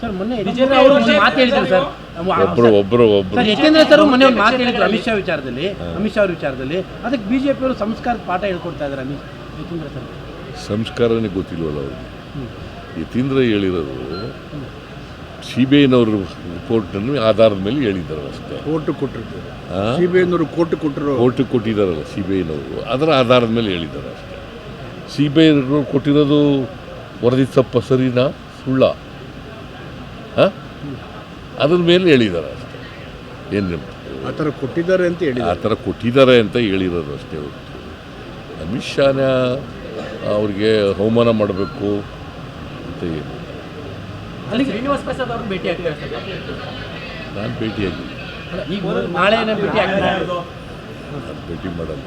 Sir ಮೊನ್ನೆ ಯತೀಂದ್ರ ಅವರು ಒಂದು ಮಾತು ಹೇಳಿದ್ರು ಸರ್. ಒಬ್ರು ಒಬ್ರು ಒಬ್ರು ಸರ್ ಯತೀಂದ್ರ ಸರ್ ಮೊನ್ನೆ ಒಂದು ಮಾತು ಹೇಳಿದ್ರು ಅಮಿತ್ ಶಾ ವಿಚಾರದಲ್ಲಿ ಅಮಿತ್ ಶಾ ಅವ್ರ ವಿಚಾರದಲ್ಲಿ. ಅದಕ್ಕೆ ಬಿಜೆಪಿ ಅವರು ಸಂಸ್ಕಾರದ ಪಾಠ ಹೇಳ್ಕೊಡ್ತಾ ಇದ್ದಾರೆ ಅಮಿತ್ ಯತೀಂದ್ರ ಸರ್ ಸಂಸ್ಕಾರನೇ ಗೊತ್ತಿಲ್ವಲ್ಲ ಅವ್ರಿಗೆ? ಯತೀಂದ್ರ ಹೇಳಿರೋದು ಸಿ ಬಿ ಐನವರು ಕೋರ್ಟ್ನಲ್ಲಿ ಆಧಾರದ ಮೇಲೆ ಹೇಳಿದ್ದಾರೆ ಅಷ್ಟೇ. ಕೋರ್ಟ್ ಕೊಟ್ಟಿರ್ತಾರೆ? ಸಿ ಬಿ ಐನವರು ಕೋರ್ಟ್ ಕೊಟ್ಟಿರೋ ಕೋರ್ಟ್ ಕೊಟ್ಟಿದ್ದಾರಲ್ಲ ಸಿ ಬಿ ಐನವರು ಅದರ ಆಧಾರದ ಮೇಲೆ ಹೇಳಿದ್ದಾರೆ ಅಷ್ಟೇ. ಸಿ ಬಿ ಐನವರು ಕೊಟ್ಟಿರೋದು ವರದಿ ತಪ್ಪ ಸರಿನಾ ಸುಳ್ಳ? ಹಾಂ ಅದ್ರ ಮೇಲೆ ಹೇಳಿದ್ದಾರೆ ಅಷ್ಟೇ. ಏನು ಆ ಥರ ಕೊಟ್ಟಿದ್ದಾರೆ ಅಂತ ಹೇಳಿ ಆ ಥರ ಕೊಟ್ಟಿದ್ದಾರೆ ಅಂತ ಹೇಳಿರೋದು ಅಷ್ಟೇ ಹೊರತು. ಅಮಿತ್ ಶಾನ ಅವ್ರಿಗೆ ಅವಮಾನ ಮಾಡಬೇಕು ಅಂತ ಏನು? ಶ್ರೀನಿವಾಸ್ ಪ್ರಸಾದ್ ಅವ್ರನ್ನ ಭೇಟಿ ಆಗ್ತಾರೆ ನಾನು ಭೇಟಿಯಾಗಿ ಈಗ ನಾಳೆ ಭೇಟಿ ಆಗ್ತಾರೆ? ನಾನು ಭೇಟಿ ಮಾಡಲ್ಲ.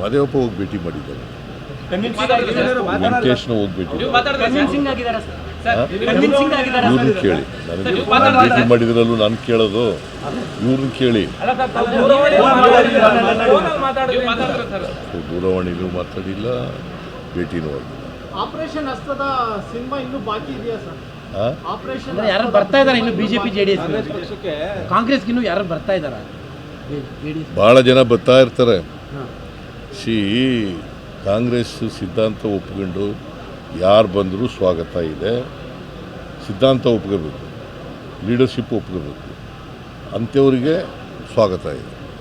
ಮಾದೇವಪ್ಪ ಹೋಗಿ ಭೇಟಿ ಮಾಡಿದ್ದಾರೆ. ವೆಂಕಟೇಶ್ನ ಹೋಗಿ ಭೇಟಿ ಮಾಡಿದ್ದಾರೆ. ಕನ್ವಿನ್ಸಿಂಗ್ ಆಗಿದ್ದಾರೆ ಇವ್ರನ್ನ ಕೇಳಿ. ನನಗೆ ಭೇಟಿ ಮಾಡಿದ್ರಲ್ಲೂ ನಾನು ಕೇಳೋದು. ಇವ್ರನ್ನ ಕೇಳಿ. ದೂರವಾಣಿನೂ ಮಾತಾಡಿಲ್ಲ ಭೇಟಿನೂ ಆಗಿಲ್ಲ ಆಪರೇಷನ್ ಹಸ್ತದ ಸಿನಿಮಾ ಇನ್ನೂ ಬಾಕಿ ಇದೆಯಾ ಸರ್? ಆಪರೇಷನ್ ಯಾರು ಬರ್ತಾ ಇದ್ದಾರೆ ಇನ್ನು ಬಿಜೆಪಿ ಜೆ ಡಿ ಎಸ್ ಕಾಂಗ್ರೆಸ್ಗೆ ಇನ್ನು ಯಾರು ಬರ್ತಾ ಇದ್ದಾರಾ ಬಹಳ ಭಾಳ ಜನ ಬರ್ತಾ ಇರ್ತಾರೆ. ಸಿ ಕಾಂಗ್ರೆಸ್ ಸಿದ್ಧಾಂತ ಒಪ್ಕೊಂಡು ಯಾರು ಬಂದರೂ ಸ್ವಾಗತ ಇದೆ. ಸಿದ್ಧಾಂತ ಒಪ್ಕೋಬೇಕು. ಲೀಡರ್ಶಿಪ್ ಒಪ್ಕೋಬೇಕು. ಅಂಥವ್ರಿಗೆ ಸ್ವಾಗತ ಇದೆ.